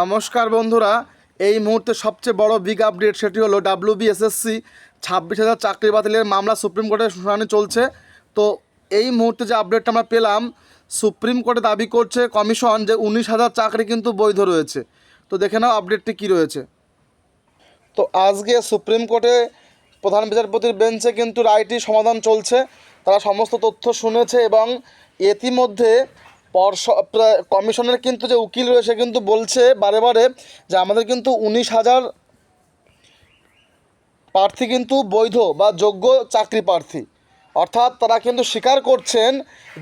নমস্কার বন্ধুরা, এই মুহূর্তে সবচেয়ে বড় বিগ আপডেট সেটি হলো ডাব্লিউবিএসএসসি ছাব্বিশ হাজার চাকরি বাতিলের মামলা সুপ্রিম কোর্টে শুনানি চলছে। তো এই মুহূর্তে যে আপডেটটা আমরা পেলাম, সুপ্রিম কোর্টে দাবি করছে কমিশন যে উনিশ হাজার চাকরি কিন্তু বৈধ রয়েছে। তো দেখে নাও আপডেটটি কী রয়েছে। তো আজকে সুপ্রিম কোর্টে প্রধান বিচারপতির বেঞ্চে কিন্তু রায়টি সমাধান চলছে। তারা সমস্ত তথ্য শুনেছে এবং ইতিমধ্যে কমিশনের কিন্তু যে উকিল রয়েছে কিন্তু বলছে বারে বারে যে আমাদের কিন্তু উনিশ হাজার প্রার্থী কিন্তু বৈধ বা যোগ্য চাকরি প্রার্থী। অর্থাৎ তারা কিন্তু স্বীকার করছেন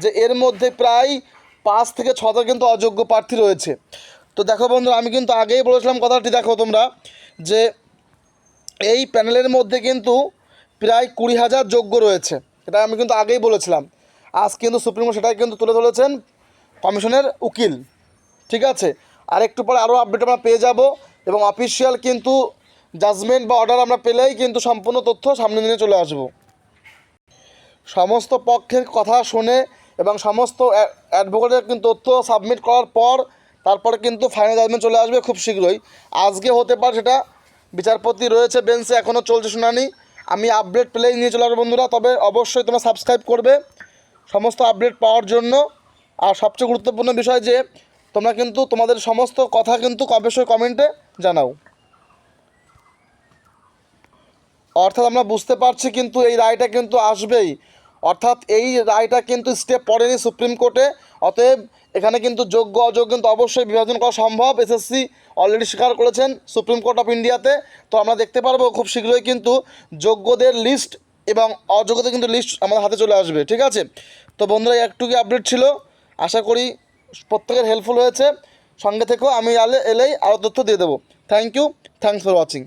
যে এর মধ্যে প্রায় পাঁচ থেকে ছটা কিন্তু অযোগ্য প্রার্থী রয়েছে। তো দেখো বন্ধুরা, আমি কিন্তু আগেই বলেছিলাম কথাটি, দেখো তোমরা, যে এই প্যানেলের মধ্যে কিন্তু প্রায় কুড়ি হাজার যোগ্য রয়েছে। এটা আমি কিন্তু আগেই বলেছিলাম। আজ কিন্তু সুপ্রিম কোর্ট সেটাই কিন্তু তুলে ধরেছেন। কমিশনের উকিল। ঠিক আছে? আর একটু পরে আরও আপডেট আমরা পেয়ে যাব এবং অফিসিয়াল কিন্তু জাজমেন্ট বা অর্ডার আমরা পেলেই কিন্তু সম্পূর্ণ তথ্য সামনে নিয়ে চলে আসব। সমস্ত পক্ষের কথা শুনে এবং সমস্ত অ্যাডভোকেটের কিন্তু তথ্য সাবমিট করার পর তারপরে কিন্তু ফাইনাল জাজমেন্ট চলে আসবে খুব শীঘ্রই। আজকে হতে পারে সেটা বিচারপতি রয়েছে বেঞ্চে এখনও চলছে শুনানি। আমি আপডেট পেলেই নিয়ে চলে আসব বন্ধুরা, তবে অবশ্যই তোমরা সাবস্ক্রাইব করবে। সমস্ত আপডেট পাওয়ার জন্য আর সবচেয়ে গুরুত্বপূর্ণ বিষয় যে, তোমরা কিন্তু তোমাদের সমস্ত কথা কিন্তু অবশ্যই কমেন্টে জানাও। অর্থাৎ আমরা বুঝতে পারছি কিন্তু এই রায়টা কিন্তু আসবেই। অর্থাৎ এই রায়টা কিন্তু স্টেপ পড়েনি সুপ্রিম কোর্টে অতএব এখানে কিন্তু যোগ্য, অযোগ্য কিন্তু অবশ্যই বিভাজন করা সম্ভব। এসএসসি অলরেডি স্বীকার করেছেন সুপ্রিম কোর্ট অফ ইন্ডিয়াতে তো আমরা দেখতে পারব খুব শীঘ্রই কিন্তু যোগ্যদের লিস্ট এবং অযোগ্যদের কিন্তু লিস্ট আমাদের হাতে চলে আসবে, ঠিক আছে? তো বন্ধুরা, একটুকু আপডেট ছিল। আশা করি প্রত্যেকের হেল্পফুল হয়েছে। সঙ্গে থেকেও আমি এলে এলেই আরও তথ্য দিয়ে দেবো। Thank you thanks for watching